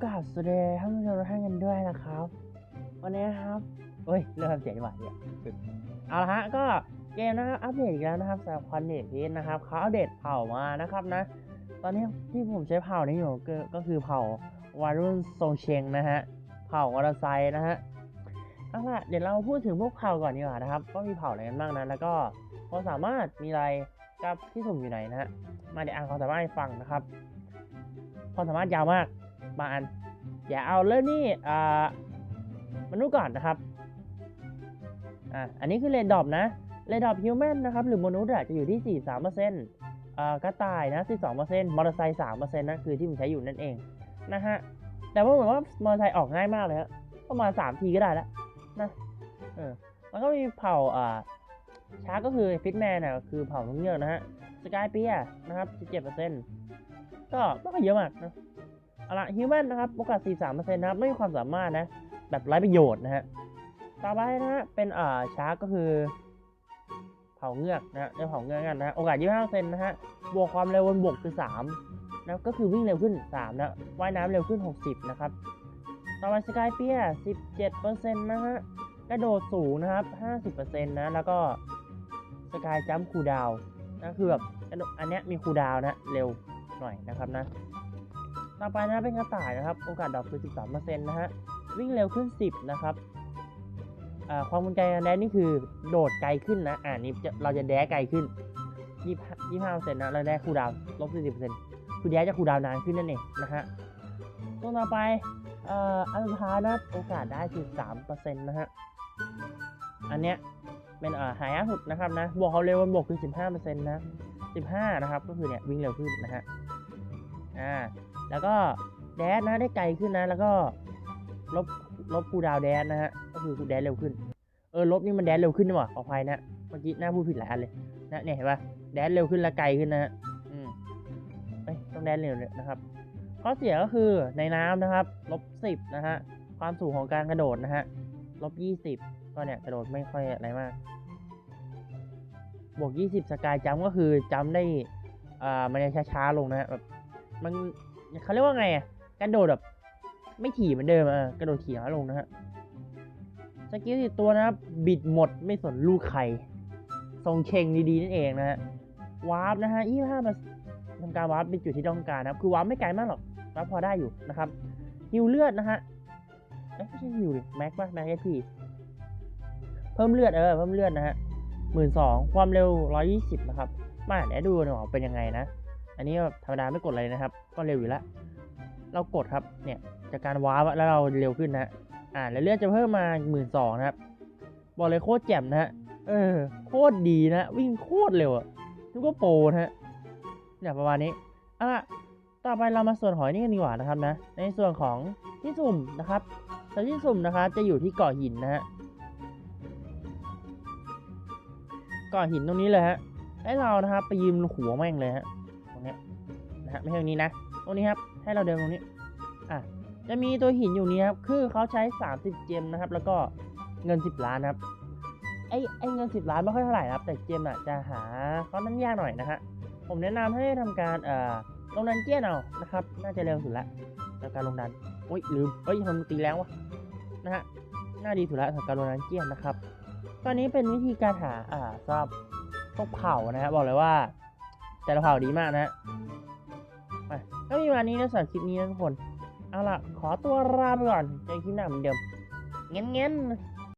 กับสวัสดีท่านผู้ชมทุกท่านกันด้วยนะครับ วันนี้นะครับเอ้ยเริ่มเสียงดีกว่าเนี่ยเอาละฮะก็เกมนะครับอัปเดตอีกแล้วนะครับสำหรับคอนเนตพีนะครับเขาอัปเดตเผ่ามานะครับนะ ตอนนี้ที่ผมใช้เผ่านี้อยู่ก็คือเผ่าวารุนทรงเชงนะฮะเผ่าวาราไซนะฮะเอาละเดี๋ยวเราพูดถึงพวกเผ่าก่อนดีกว่านะครับว่ามีเผ่าอะไรกันบ้างนะแล้วก็ความสามารถมีอะไรกับที่สุ่มอยู่ไหนนะฮะมาเดี๋ยวอ่านความสามารถให้ฟังนะครับความสามารถยาวมาก บางอันอย่าเอาเรื่องนี้อ่ามนุษย์ก่อนนะครับอะอันนี้คือเรดดอปนะเรดดอปฮิวแมนนะครับหรือมนุษย์อะจะอยู่ที่ 43%อ่ากระต่ายนะ12%มอเตอร์ไซค์3%นะคือที่ผมใช้อยู่นั่นเองนะฮะแต่ว่าเหมือนว่ามอเตอร์ไซค์ออกง่ายมากเลยฮะประมาณ3ทีก็ได้แล้วนะเออแล้วก็มีเผ่าอ่าช้าก็คือฟิตแมนอะคือเผ่านกเงือกนะฮะสกายเปียนะครับ17%ก็ไม่ค่อยเยอะมากนะ เอาละฮิวแมนนะครับโอกาส 43%นะครับ ไม่มีความสามารถนะ แบบไร้ประโยชน์นะฮะ ต่อไปนะฮะ เป็นอ่าชาร์กก็คือ เผาเงือกนะฮะเรียกเผาเงือกกันนะฮะ โอกาส 25%นะฮะ บวกความเร็วบนบกคือ 3 นะ ก็คือวิ่งเร็วขึ้น 3 นะ ว่ายน้ำเร็วขึ้น 60 นะครับ ต่อไปสกายเปีย17%นะฮะ กระโดดสูงนะครับ 50%นะ แล้วก็สกายจัมป์คูดาวนะคือแบบอันเนี้ยมีคูดาวนะ เร็วหน่อยนะครับนะ ต่อไปนะเป็นกระต่ายนะครับ โอกาสดรอปคือ13%นะฮะ วิ่งเร็วขึ้น 10 นะครับความมุนใจแดนนี่คือโดดไกลขึ้นนะ อ่านี่จะเราจะแดไกลขึ้น 25 25%นะแล้วแดคูดาวน์ลบ40%คือแดจะคูดาวนานขึ้นนั่นเองนะฮะตัวต่อไปอันสุดท้ายนะโอกาสได้คือ3%นะฮะ อันเนี้ยเป็นหายาสุดนะครับนะ บวกเขาเร็วบนบวกคือ 15%นะ 15 นะครับ ก็คือเนี่ยวิ่งเร็วขึ้นนะฮะ อ่า แล้วก็แดดนะได้ไกลขึ้นนะ แล้วก็ลบลบคูดาวแดดนะฮะก็คือคูลแดดเร็วขึ้นเออลบนี่มันแดดเร็วขึ้นนี่หว่าขออภัยนะเมื่อกี้หน้าพูดผิดหลายอันเลยนะเนี่ยเห็นปะแดดเร็วขึ้นและไกลขึ้นนะฮะอืมเอ้ยต้องแดดเร็วเลยนะครับข้อเสียก็คือในน้ำนะครับลบสิบนะฮะความสูงของการกระโดดนะฮะลบยี่สิบก็เนี่ยกระโดดไม่ค่อยอะไรมาก บวกยี่สิบสกายจัมก็คือจัมได้อ่ามันจะช้าๆลงนะฮะแบบมัน เขาเรียกว่าไงอะกระโดดแบบไม่ถี่เหมือนเดิมอะกระโดดถี่น้อยลงนะฮะสกิลติดตัวนะครับ บิดหมดไม่สนลูกใครทรงเชงดีๆนั่นเองนะฮะวาร์ปนะฮะยี่ห้ามาทำการวาร์ปเป็นจุดที่ต้องการนะครับ คือวาร์ปไม่ไกลมากหรอกวาร์ปพอได้อยู่นะครับฮิวเลือดนะฮะเอ้ยไม่ใช่ฮิวดิแม็กป่ะแม็กเอพีเพิ่มเลือดเออเพิ่มเลือดนะฮะหมื่นสองความเร็วร้อยี่สิบนะครับมาเดี๋ยวดูหน่อยว่าเป็นยังไงนะ อันนี้ธรรมดาไม่กดอะไรนะครับ ก็เร็วอยู่แล้ว เรากดครับเนี่ยจากการว้าร์ปแล้วเราเร็วขึ้นนะอ่าแล้วเลื่อดจะเพิ่มมาหมื่นสองนะครับ บอกเลยโคตรแจ่มนะฮะเออโคตรดีนะ วิ่งโคตรเร็วอะนึกว่าโปรนะฮะเนี่ยประมาณนี้อาล่ะต่อไปเรามาส่วนหอยนี่กันดีกว่านะครับนะ ในส่วนของที่สุ่มนะครับแต่ที่สุ่มนะครับจะอยู่ที่เกาะหินนะฮะเกาะหินตรงนี้เลยฮะให้เรานะครับไปยืมหัวแม่งเลยฮะ นี้ยนะฮะไม่ใช่ตรงนี้นะ ตรงนี้ครับ ให้เราเดินตรงนี้ อะ จะมีตัวหินอยู่นี้ครับ คือเขาใช้ 30 เจมนะครับ แล้วก็เงิน 10 ล้านครับ ไอ้ไอ้เงิน 10 ล้านไม่ค่อยเท่าไหร่ครับ แต่เจมอะจะหาค่อนข้างยากหน่อยนะฮะ ผมแนะนำให้ทำการเอ่อลงดันเจียนเอา นะครับ น่าจะเร็วสุดละในการลงดัน โอ้ยลืมเอ้ยทำตีแล้ววะ นะฮะ น่าดีสุดละสำหรับการลงดันเจียนนะครับ ตอนนี้เป็นวิธีการหา อ่าสำหรับพวกเผ่านะฮะ บอกเลยว่า แต่ละเผ่าดีมากนะฮะไปก็มีวันนี้นะสำหรับคลิปนี้นะทุกคน เอาล่ะ ขอตัวลาไปก่อนเจอคลิปหน้าเหมือนเดิมเงี้ยนๆ